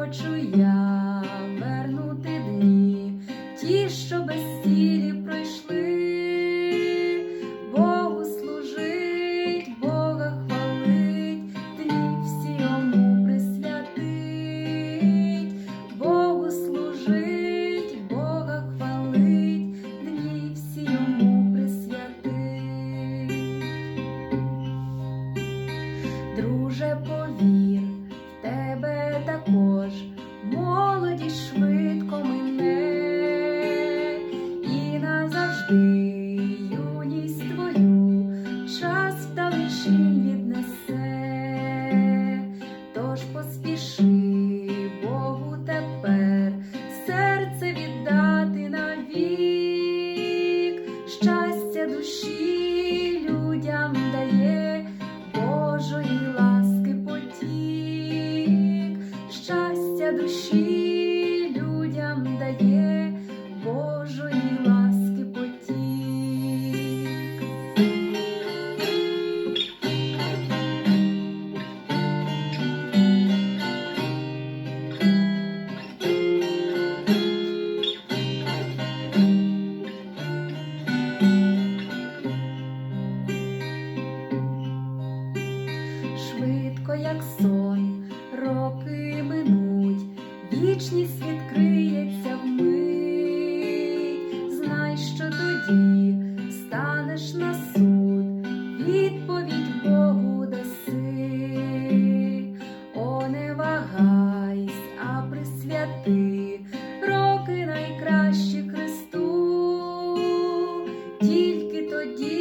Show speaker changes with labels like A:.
A: хочу я вернути дні, ті, що без цілі пройшли, Богу служить, Бога хвалить, дні всі йому присвятить, Богу служить, Бога хвалить, дні всі йому присвятить, друже повір. Час вдалечінь віднесе, тож поспіши Богу тепер серце віддати навік, щастя душі людям дає Божої ласки потік, щастя душі швидко, як сон, роки минуть, вічність відкриється вмить, знай, що тоді станеш на суд, відповідь Богу даси, о, не вагайсь, а присвяти роки найкращі Христу, тільки тоді.